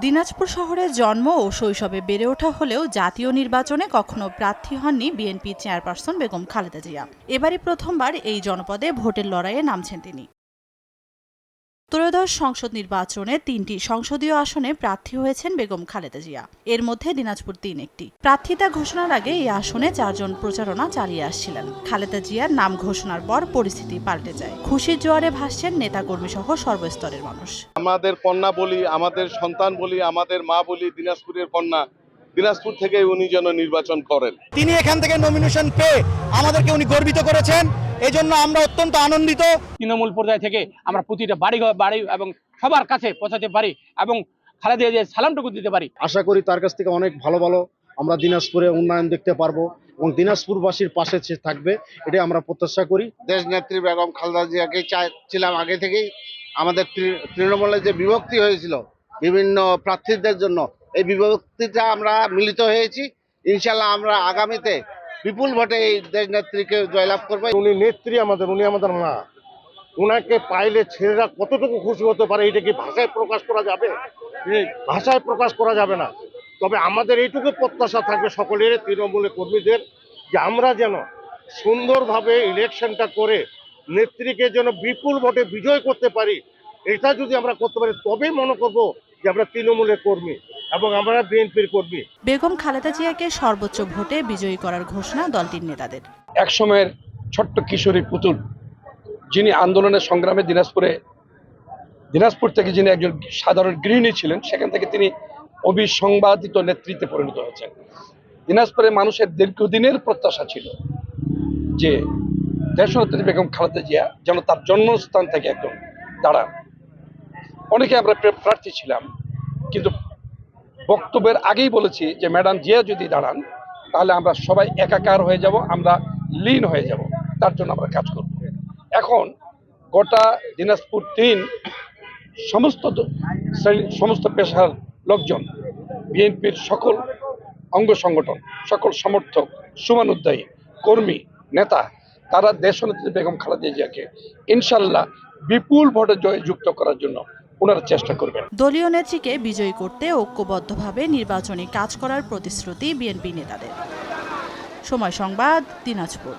দিনাজপুর শহরে জন্ম ও শৈশবে বেড়ে ওঠা হলেও জাতীয় নির্বাচনে কখনো প্রার্থী হননি বিএনপি চেয়ারপারসন বেগম খালেদা জিয়া। এবারই প্রথমবার এই জনপদে ভোটের লড়াইয়ে নামছেন তিনি। ত্রয়োদশ সংসদ নির্বাচনে তিনটি সংসদীয় আসনে প্রার্থী হয়েছেন বেগম খালেদা জিয়া। এর মধ্যে দিনাজপুর তিন একটি। প্রার্থিতা ঘোষণার আগে এই আসনে চারজন প্রচারণা চালিয়ে আসছিলেন। খালেদা জিয়ার নাম ঘোষণার পর পরিস্থিতি পাল্টে যায়। খুশির জোয়ারে ভাসছেন নেতাকর্মী সহ সর্বস্তরের মানুষ। আমাদের কন্যা বলি আমাদের সন্তান বলি আমাদের মা বলি দিনাজপুরের কন্যা দিনাজপুর থেকে উনি যেন নির্বাচন করেন। তিনি এখান থেকে নমিনেশন পেয়ে আমাদেরকে উনি গর্বিত করেছেন। এই জন্য আমরা অত্যন্ত আনন্দিত। তৃণমূল পর্যায় থেকে আমরা প্রতিটা বাড়ি ঘর- বাড়ি এবং সবার কাছে পৌঁছাতে পারি এবং খালেদা যে সালামটুকু দিতে পারি। আশা করি তার কাছ থেকে অনেক ভালো ভালো আমরা দিনাজপুরে উন্নয়ন দেখতে পারব এবং দিনাজপুরবাসীর পাশে সে থাকবে এটাই আমরা প্রত্যাশা করি। দেশ নেত্রী বেগম খালেদা জিয়াকে চাইছিলাম আগে থেকেই। আমাদের তৃণমূলের যে বিভক্তি হয়েছিল বিভিন্ন প্রার্থীদের জন্য এই বিভক্তিটা আমরা মিলিত হয়েছি। ইনশাল্লাহ আমরা আগামীতে বিপুল ভোটে এই দেশ নেত্রীকে জয়লাভ করবে। উনি নেত্রী আমাদের উনি আমাদের মা। ওনাকে পাইলে ছেলেরা কতটুকু খুশি হতে পারে এটা কি ভাষায় প্রকাশ করা যাবে? ভাষায় প্রকাশ করা যাবে না। তবে আমাদের এইটুকু প্রত্যাশা থাকবে সকলের তৃণমূলের কর্মীদের যে আমরা যেন সুন্দরভাবে ইলেকশনটা করে নেত্রীকে যেন বিপুল ভোটে বিজয় করতে পারি এটা যদি আমরা করতে পারি তবেই মনে করব যে আমরা তৃণমূলের কর্মী। এবং আমরা বিএনপির করবি বেগম খালেদা জিয়াকে সর্বোচ্চ ভোটে বিজয়ী করার ঘোষণা দলটির নেতাদের। এক সময়ের ছোট্ট কিশোরী পুতুল যিনি আন্দোলনের সংগ্রামে দিনাজপুরে দিনাজপুর থেকে যিনি একজন সাধারণ গৃহিণী ছিলেন সেখান থেকে তিনি অবিসংবাদিত নেতৃত্বে পরিণত হয়েছেন। দিনাজপুরে মানুষের দীর্ঘদিনের প্রত্যাশা ছিল যে দেশনেত্রী বেগম খালেদা জিয়া যেন তার জন্মস্থান থেকে একদম দাঁড়ান। অনেকে আমরা প্রা- প্রার্থী ছিলাম কিন্তু বক্তব্যের আগেই বলেছি যে, ম্যাডাম জিয়া যদি দাঁড়ান, তাহলে আমরা সবাই একাকার হয়ে যাব, আমরা লীন হয়ে যাব। তার জন্য আমরা কাজ করব। এখন গোটা দিনাজপুর তিন সমস্ত সমস্ত পেশার লোকজন, বিএনপির সকল অঙ্গ সংগঠন, সকল সমর্থক সুমানুদ্দায়ী কর্মী, নেতা, তারা দেশনেত্রী বেগম খালেদা জিয়াকে ইনশাল্লাহ বিপুল ভোটে জয় যুক্ত করার জন্য চেষ্টা করবেন। দলীয় নেত্রীকে বিজয়ী করতে ঐক্যবদ্ধভাবে নির্বাচনী কাজ করার প্রতিশ্রুতি বিএনপি নেতাদের। সময় সংবাদ, দিনাজপুর।